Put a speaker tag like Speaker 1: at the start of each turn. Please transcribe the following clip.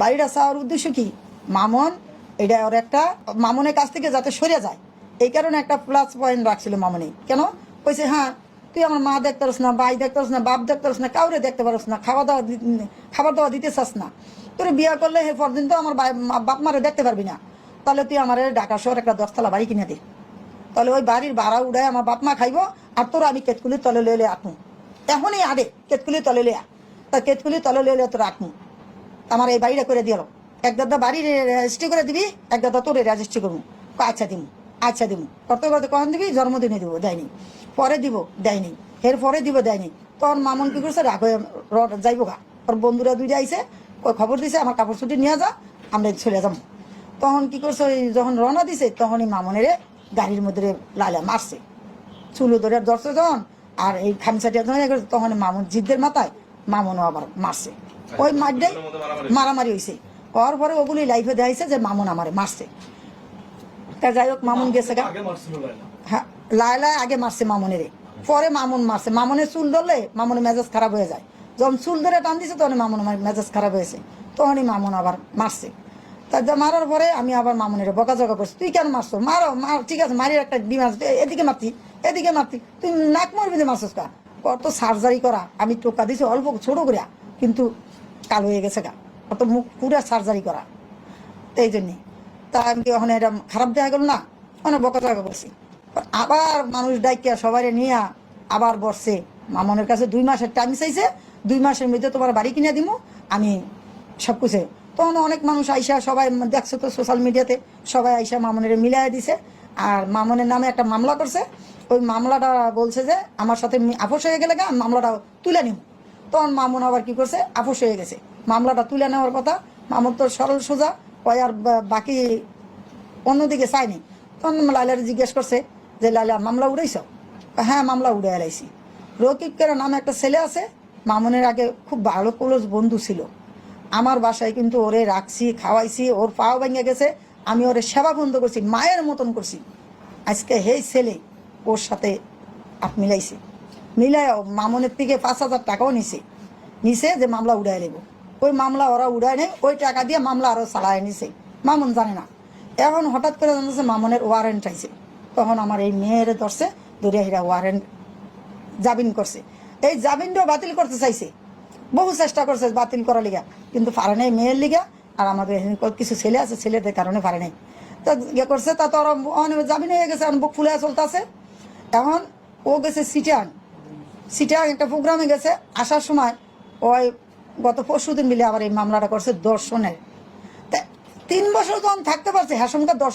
Speaker 1: বাড়িটা চাওয়ার উদ্দেশ্য কি? মামন, এটা ওর একটা, মামনের কাছ থেকে যাতে সরে যায়। এই কারণে একটা প্লাস পয়েন্ট রাখছিল মামনি। কেন? কইছে হ্যাঁ তুই আমার মা দেখতে পারস না, ভাই দেখতে পারস না, বাপ দেখতে পারস না, কাউরে দেখতে পারস না, খাওয়া দাওয়া খাবার দাওয়া দিতে চাস না। তোর বিয়া করলে হে পরদিন তো আমার বাপ মারে দেখতে পারবি না। তাহলে তুই আমার ঢাকা শহর একটা দশতলা বাড়ি কিনে দে। তাহলে ওই বাড়ির ভাড়া উড়ায় আমার বাপ মা খাইবো, আর তোর আমি কেতকুলির তলে লইলে আঁকমু। এখনই আদে কেতকুলির তলে লিয়া তা কেতকুলির তলে লইলে তোর আঁকমু। আমার এই বাড়িটা করে দিল এক দাদা বাড়ি রেজিস্ট্রি করে দিবি, এক দাদা তোর রেজিস্ট্রি করব। আচ্ছা দিমু আচ্ছা দিমু। কত কত কখন দিবি? জন্মদিনে দিব, দেয়নি। পরে দিব, দেয়নি। এর পরে দিব, দেয়নি। তখন মামন কি করছে? রাগ যাইবো গা। ওর বন্ধুরা দুইটা আইসে কই খবর দিছে? আমার কাপড় ছুটি নিয়ে যা, আমরা চলে যাব। তখন কি করছে? ওই যখন রওনা দিছে, তখনই মামনের গাড়ির মধ্যে লালা মারছে। চুলো ধরে ধরছে যখন, আর এই খামসাটিয়া যখন তখন মামুন জিদ্দের মাথায় মামুনও আবার মারছে। ওই মারটাই মারামারি হয়েছে হওয়ার পরে ওগুলি লাইফে দেখাইছে যে মামুন আমারে মারছে। তা যাই হোক মামুন গেছে গা। হ্যাঁ লায়লা আগে মারছে মামুনের। পরে মামুন মারছে। মামুনের চুল ধরলে মামুনের মেজাজ খারাপ হয়ে যায়। যখন চুল ধরে টান দিছে তখন মামুন আমার মেজাজ খারাপ হয়েছে। তখনই মামুন আবার মারছে। তা মারার পরে আমি আবার মামুনের বকাঝকা করছি। তুই কেন মারছো? মারো মার ঠিক আছে মারির একটা ডিমান্ড এদিকে মারতি এদিকে মারতি। তুই নাক মারবি যে মারছিস কা? কত সার্জারি করা। আমি টোকা দিছি অল্প ছোট করে কিন্তু কালো হয়ে গেছে গা। কত মুখ পুরা সার্জারি করা। এই জন্যে। তা আমি ওখানে এটা খারাপ দেখা গেল না? অনেক বকাঝকা করছি। আবার মানুষ ডাইকিয়া সবাই নিয়ে আবার বসছে। মামনের কাছে দুই মাসের টাইম চাইছে, দুই মাসের মধ্যে তোমার বাড়ি কিনে দিব আমি সব কিছু। তখন অনেক মানুষ আইসা সবাই দেখছ তো সোশ্যাল মিডিয়াতে সবাই আইসা মামনের মিলাই দিছে। আর মামনের নামে একটা মামলা করছে। ওই মামলাটা বলছে যে, আমার সাথে আপোষ হয়ে গেলে গা মামলাটা তুলে নিব তখন মামুন আবার কি করছে? আপোষ হয়ে গেছে। মামলাটা তুলে নেওয়ার কথা, মামুন তো সরল সোজা, কয় আর বাকি অন্যদিকে চাইনি তখন লাইলার জিজ্ঞেস করছে যে, লাইলা, মামলা উড়াইছ? হ্যাঁ মামলা উড়ে এলাইছি রকিব কেরা নামে একটা ছেলে আছে, মামুনের আগে খুব ভালো ক্লোজ বন্ধু ছিল। আমার বাসায় কিন্তু ওরে রাখছি, খাওয়াইছি, ওর পাও ভেঙে গেছে, আমি ওরে সেবা বন্ধ করছি, মায়ের মতন করছি। আজকে হেই ছেলে, ওর সাথে আপ মিলাইছে। মিলাই মামুনের থেকে পাঁচ হাজার টাকাও নিছে। নিছে যে মামলা উড়াই নেব ওই মামলা ওরা উড়ায় নেই ওই টাকা দিয়ে মামলা আরও চালায় নিছে। মামুন জানে না। এখন হঠাৎ করে জানতেছে মামুনের ওয়ারেন্ট আইছে। তখন আমার এই মেয়ের ধরছে ধরে হিরা ওয়ারেন্ট জামিন করছে। এই জামিনটাও বাতিল করতে চাইছে। বহু চেষ্টা করছে বাতিল করার লিগা, কিন্তু পারে নাই মেয়ের লিগা, আর আমাদের কিছু ছেলে আছে, ছেলেদের কারণে পারে নাই। তো ইয়ে করছে, তা তো ওরা জামিন হয়ে গেছে বুক ফুলে চলতেছে। এখন ও গেছে সিটাং সিটাং একটা প্রোগ্রামে গেছে, আসার সময় ওই গত পরশু দিন মিলে আবার এই মামলাটা করছে দর্শনের। তিন বছর যখন থাকতে পারছে হ্যাঁ দর্শন